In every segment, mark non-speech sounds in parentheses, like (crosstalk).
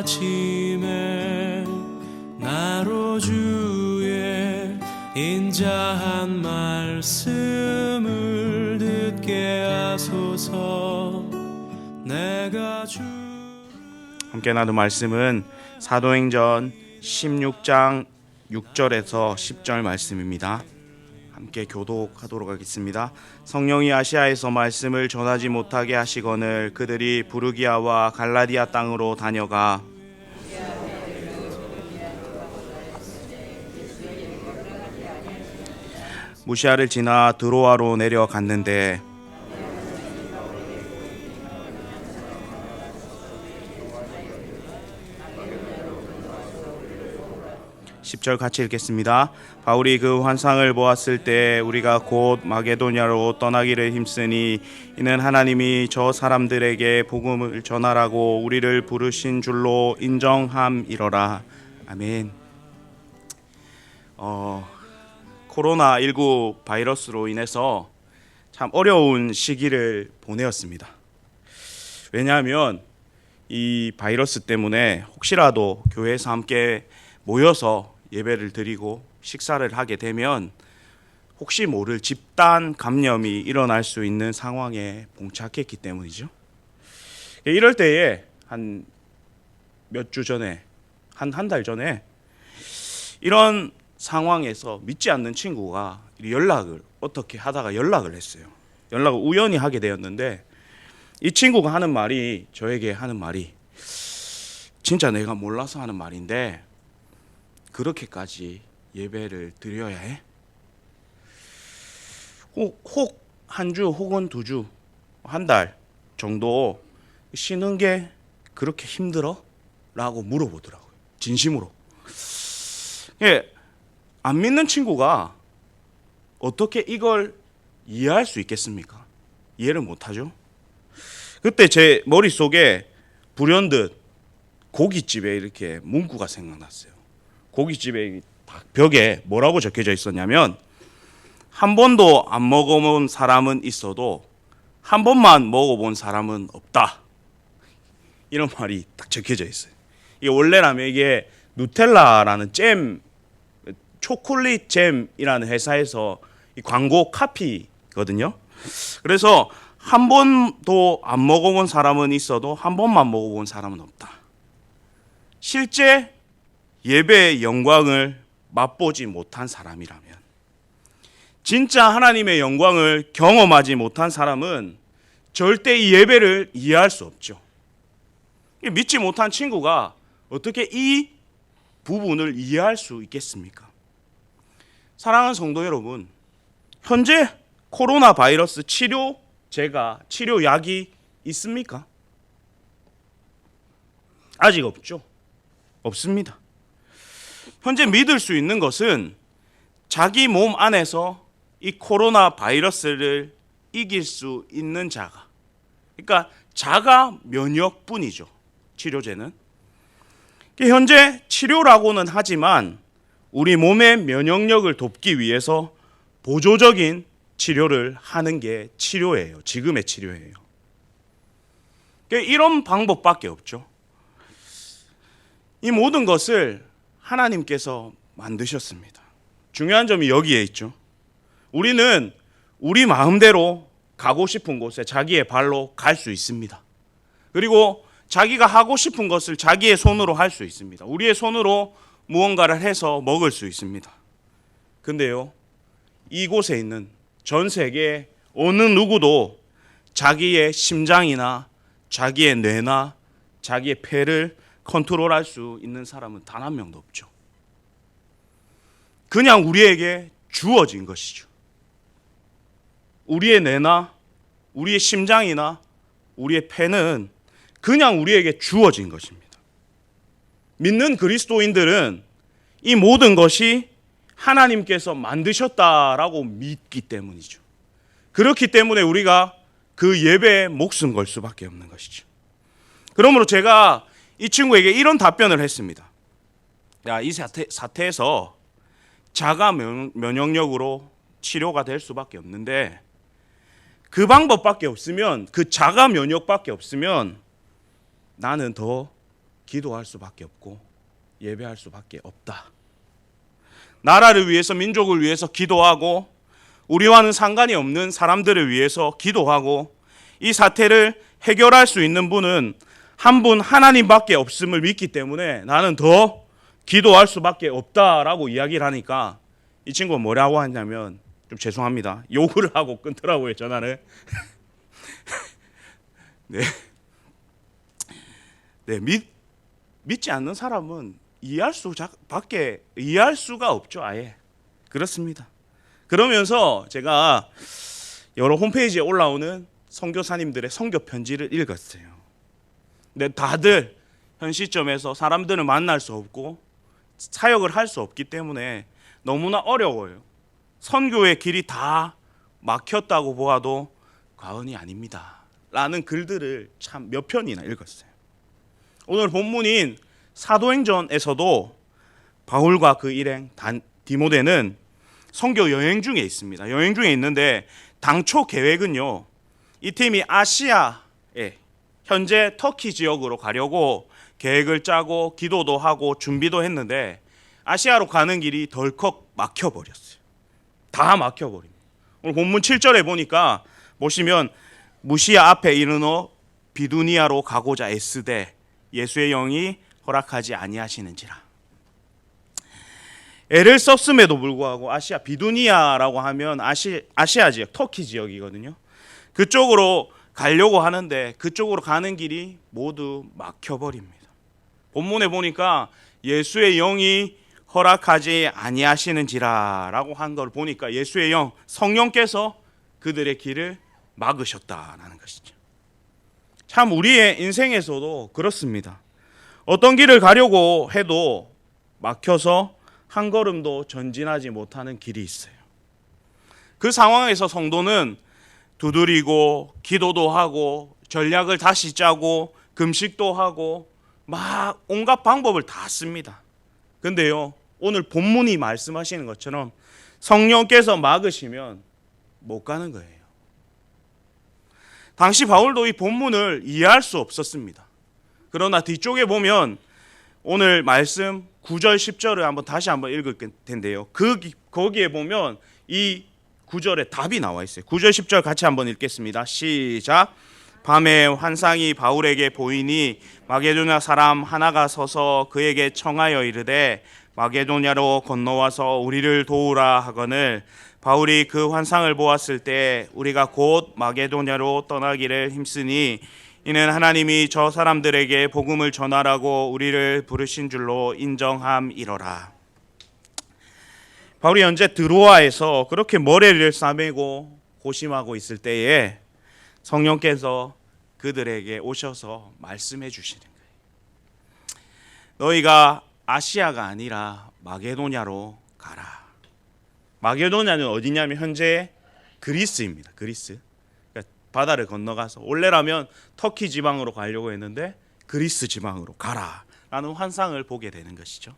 아침에 나로 주의 인자한 말씀을 듣게 하소서 내가 주 함께 나눈 말씀은 사도행전 16장 6절에서 10절 말씀입니다. 함께 교독하도록 하겠습니다. 성령이 아시아에서 말씀을 전하지 못하게 하시거늘 그들이 부르기아와 갈라디아 땅으로 다녀가 무시아를 지나 드로아로 내려갔는데 10절 같이 읽겠습니다. 바울이 그 환상을 보았을 때 우리가 곧 마게도냐로 떠나기를 힘쓰니 이는 하나님이 저 사람들에게 복음을 전하라고 우리를 부르신 줄로 인정함이러라. 아멘. 어, 코로나 19 바이러스로 인해서 참 어려운 시기를 보내었습니다. 왜냐하면 이 바이러스 때문에 혹시라도 교회에서 함께 모여서 예배를 드리고 식사를 하게 되면 혹시 모를 집단 감염이 일어날 수 있는 상황에 봉착했기 때문이죠. 이럴 때에 한 몇 주 전에 한 한 달 전에 이런 상황에서 믿지 않는 친구가 연락을 어떻게 하다가 연락을 했어요. 연락을 우연히 하게 되었는데 이 친구가 하는 말이 저에게 하는 말이 진짜 내가 몰라서 하는 말인데 그렇게까지 예배를 드려야 해? 혹 한주 혹은 두 주, 한 달 정도 쉬는 게 그렇게 힘들어? 라고 물어보더라고요. 진심으로. 예, 안 믿는 친구가 어떻게 이걸 이해할 수 있겠습니까? 이해를 못하죠. 그때 제 머릿속에 불현듯 고깃집에 이렇게 문구가 생각났어요. 고깃집의 벽에 뭐라고 적혀져 있었냐면 한 번도 안 먹어본 사람은 있어도 한 번만 먹어본 사람은 없다. 이런 말이 딱 적혀져 있어요. 이게 원래라면 이게 누텔라라는 잼, 초콜릿 잼이라는 회사에서 이 광고 카피거든요. 그래서 한 번도 안 먹어본 사람은 있어도 한 번만 먹어본 사람은 없다. 실제 예배의 영광을 맛보지 못한 사람이라면 진짜 하나님의 영광을 경험하지 못한 사람은 절대 이 예배를 이해할 수 없죠. 믿지 못한 친구가 어떻게 이 부분을 이해할 수 있겠습니까? 사랑하는 성도 여러분, 현재 코로나 바이러스 치료제가 치료약이 있습니까? 아직 없죠. 없습니다. 현재 믿을 수 있는 것은 자기 몸 안에서 이 코로나 바이러스를 이길 수 있는 자가. 그러니까 자가 면역뿐이죠. 치료제는. 현재 치료라고는 하지만 우리 몸의 면역력을 돕기 위해서 보조적인 치료를 하는 게 치료예요. 지금의 치료예요. 이런 방법밖에 없죠. 이 모든 것을 하나님께서 만드셨습니다. 중요한 점이 여기에 있죠. 우리는 우리 마음대로 가고 싶은 곳에 자기의 발로 갈 수 있습니다. 그리고 자기가 하고 싶은 것을 자기의 손으로 할 수 있습니다. 우리의 손으로 무언가를 해서 먹을 수 있습니다. 근데요, 이곳에 있는 전 세계 어느 누구도 자기의 심장이나 자기의 뇌나 자기의 폐를 컨트롤할 수 있는 사람은 단 한 명도 없죠. 그냥 우리에게 주어진 것이죠. 우리의 뇌나 우리의 심장이나 우리의 폐는 그냥 우리에게 주어진 것입니다. 믿는 그리스도인들은 이 모든 것이 하나님께서 만드셨다라고 믿기 때문이죠. 그렇기 때문에 우리가 그 예배에 목숨 걸 수밖에 없는 것이죠. 그러므로 제가 이 친구에게 이런 답변을 했습니다. 야, 이 사태, 사태에서 자가 면, 면역력으로 치료가 될 수밖에 없는데 그 방법밖에 없으면 그 자가 면역밖에 없으면 나는 더 기도할 수밖에 없고 예배할 수밖에 없다. 나라를 위해서 민족을 위해서 기도하고 우리와는 상관이 없는 사람들을 위해서 기도하고 이 사태를 해결할 수 있는 분은 한 분 하나님밖에 없음을 믿기 때문에 나는 더 기도할 수밖에 없다라고 이야기를 하니까 이 친구가 뭐라고 하냐면 좀 죄송합니다. 욕을 하고 끊더라고요, 전화를. (laughs) 네. 네, 믿 믿지 않는 사람은 이해할 수 밖에 이해할 수가 없죠, 아예. 그렇습니다. 그러면서 제가 여러 홈페이지에 올라오는 선교사님들의 선교 편지를 읽었어요. 근데 다들 현 시점에서 사람들을 만날 수 없고 사역을 할 수 없기 때문에 너무나 어려워요. 선교의 길이 다 막혔다고 보아도 과언이 아닙니다. 라는 글들을 참 몇 편이나 읽었어요. 오늘 본문인 사도행전에서도 바울과 그 일행 단, 디모데는 선교 여행 중에 있습니다. 여행 중에 있는데 당초 계획은요. 이 팀이 아시아에 현재 터키 지역으로 가려고 계획을 짜고 기도도 하고 준비도 했는데 아시아로 가는 길이 덜컥 막혀 버렸어요. 다 막혀 버립니다. 오늘 본문 7절에 보니까 보시면 무시아 앞에 이르노 비두니아로 가고자 애쓰되 예수의 영이 허락하지 아니하시는지라. 애를 썼음에도 불구하고 아시아 비두니아라고 하면 아시, 아시아 지역 터키 지역이거든요. 그쪽으로 가려고 하는데 그쪽으로 가는 길이 모두 막혀 버립니다. 본문에 보니까 예수의 영이 허락하지 아니하시는지라라고 한 걸 보니까 예수의 영 성령께서 그들의 길을 막으셨다라는 것이죠. 참 우리의 인생에서도 그렇습니다. 어떤 길을 가려고 해도 막혀서 한 걸음도 전진하지 못하는 길이 있어요. 그 상황에서 성도는 두드리고 기도도 하고 전략을 다시 짜고 금식도 하고 막 온갖 방법을 다 씁니다. 근데요, 오늘 본문이 말씀하시는 것처럼 성령께서 막으시면 못 가는 거예요. 당시 바울도 이 본문을 이해할 수 없었습니다. 그러나 뒤쪽에 보면 오늘 말씀 9절 10절을 한번 다시 한번 읽을 텐데요. 그 기- 거기에 보면 이 9절에 답이 나와 있어요. 9절 10절 같이 한번 읽겠습니다. 시작. 밤에 환상이 바울에게 보이니 마게도냐 사람 하나가 서서 그에게 청하여 이르되 마게도냐로 건너와서 우리를 도우라 하거늘 바울이 그 환상을 보았을 때 우리가 곧 마게도냐로 떠나기를 힘쓰니 이는 하나님이 저 사람들에게 복음을 전하라고 우리를 부르신 줄로 인정함이로라. 바울이 현재 드로아에서 그렇게 머리를 싸매고 고심하고 있을 때에 성령께서 그들에게 오셔서 말씀해 주시는 거예요. 너희가 아시아가 아니라 마게도냐로 가라. 마게도냐는 어디냐면 현재 그리스입니다. 그리스. 바다를 건너가서 원래라면 터키 지방으로 가려고 했는데 그리스 지방으로 가라라는 환상을 보게 되는 것이죠.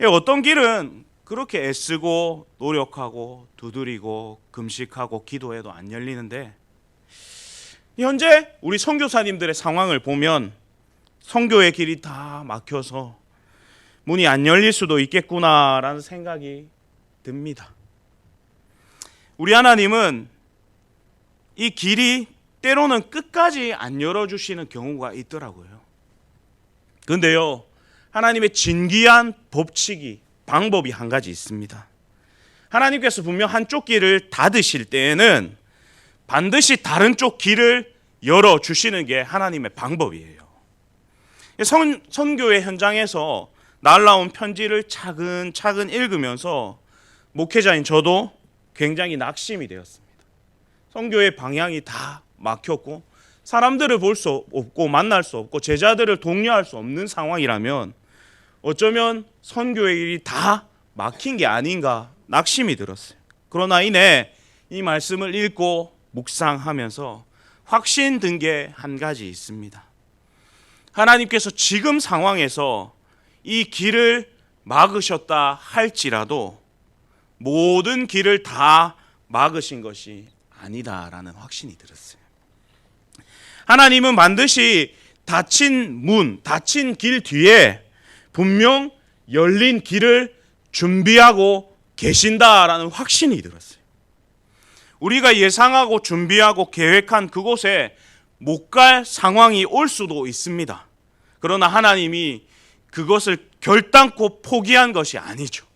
예, 어떤 길은 그렇게 애쓰고 노력하고 두드리고 금식하고 기도해도 안 열리는데 현재 우리 선교사님들의 상황을 보면 선교의 길이 다 막혀서 문이 안 열릴 수도 있겠구나라는 생각이 듭니다. 우리 하나님은 이 길이 때로는 끝까지 안 열어주시는 경우가 있더라고요. 근데요, 하나님의 진기한 법칙이, 방법이 한 가지 있습니다. 하나님께서 분명 한쪽 길을 닫으실 때에는 반드시 다른 쪽 길을 열어주시는 게 하나님의 방법이에요. 선, 선교의 현장에서 날라온 편지를 차근차근 읽으면서 목회자인 저도 굉장히 낙심이 되었습니다. 선교의 방향이 다 막혔고 사람들을 볼 수 없고 만날 수 없고 제자들을 독려할 수 없는 상황이라면 어쩌면 선교의 일이 다 막힌 게 아닌가 낙심이 들었어요. 그러나 이내 이 말씀을 읽고 묵상하면서 확신 든 게 한 가지 있습니다. 하나님께서 지금 상황에서 이 길을 막으셨다 할지라도 모든 길을 다 막으신 것이 아니다라는 확신이 들었어요. 하나님은 반드시 닫힌 문, 닫힌 길 뒤에 분명 열린 길을 준비하고 계신다라는 확신이 들었어요. 우리가 예상하고 준비하고 계획한 그곳에 못 갈 상황이 올 수도 있습니다. 그러나 하나님이 그것을 결단코 포기한 것이 아니죠.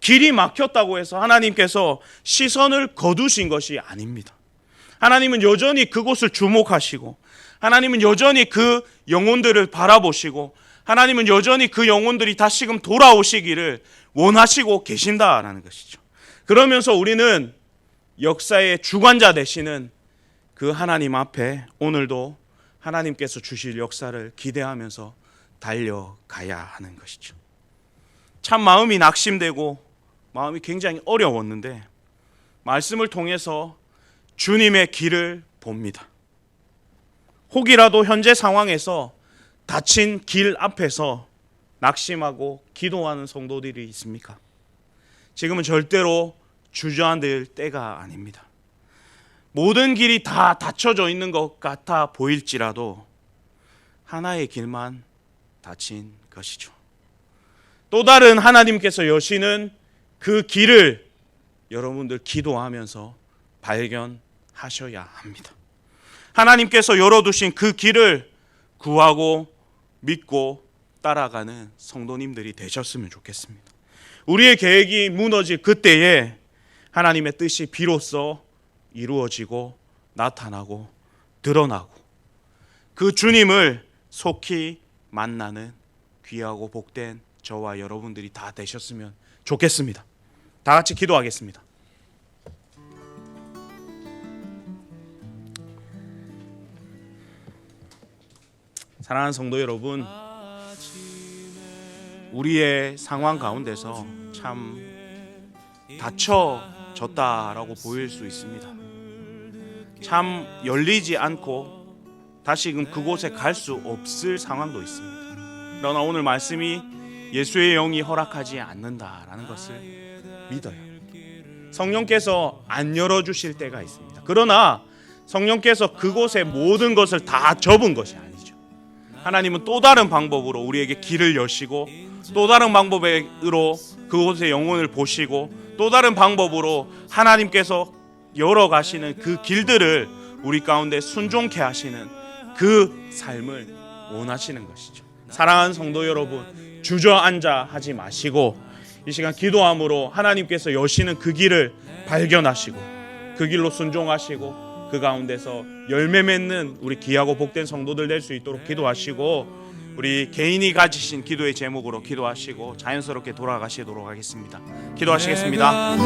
길이 막혔다고 해서 하나님께서 시선을 거두신 것이 아닙니다. 하나님은 여전히 그곳을 주목하시고 하나님은 여전히 그 영혼들을 바라보시고 하나님은 여전히 그 영혼들이 다시금 돌아오시기를 원하시고 계신다라는 것이죠. 그러면서 우리는 역사의 주관자 되시는 그 하나님 앞에 오늘도 하나님께서 주실 역사를 기대하면서 달려가야 하는 것이죠. 참 마음이 낙심되고 마음이 굉장히 어려웠는데 말씀을 통해서 주님의 길을 봅니다. 혹이라도 현재 상황에서 닫힌 길 앞에서 낙심하고 기도하는 성도들이 있습니까? 지금은 절대로 주저앉을 때가 아닙니다. 모든 길이 다 닫혀져 있는 것 같아 보일지라도 하나의 길만 닫힌 것이죠. 또 다른 하나님께서 여시는 그 길을 여러분들 기도하면서 발견하셔야 합니다. 하나님께서 열어두신 그 길을 구하고 믿고 따라가는 성도님들이 되셨으면 좋겠습니다. 우리의 계획이 무너질 그때에 하나님의 뜻이 비로소 이루어지고 나타나고 드러나고 그 주님을 속히 만나는 귀하고 복된 저와 여러분들이 다 되셨으면 좋겠습니다. 다 같이 기도하겠습니다. 사랑하는 성도 여러분, 우리의 상황 가운데서 참 닫혀졌다라고 보일 수 있습니다. 참 열리지 않고 다시금 그곳에 갈 수 없을 상황도 있습니다. 그러나 오늘 말씀이 예수의 영이 허락하지 않는다라는 것을 믿어요. 성령께서 안 열어 주실 때가 있습니다. 그러나 성령께서 그곳에 모든 것을 다 접은 것이 아니죠. 하나님은 또 다른 방법으로 우리에게 길을 여시고 또 다른 방법으로 그곳의 영혼을 보시고 또 다른 방법으로 하나님께서 열어 가시는 그 길들을 우리 가운데 순종케 하시는 그 삶을 원하시는 것이죠. 사랑하는 성도 여러분, 주저앉아 하지 마시고 이 시간 기도함으로 하나님께서 여시는 그 길을 발견하시고 그 길로 순종하시고 그 가운데서 열매 맺는 우리 귀하고 복된 성도들 될 수 있도록 기도하시고 우리 개인이 가지신 기도의 제목으로 기도하시고 자연스럽게 돌아가시도록 하겠습니다. 기도하시겠습니다.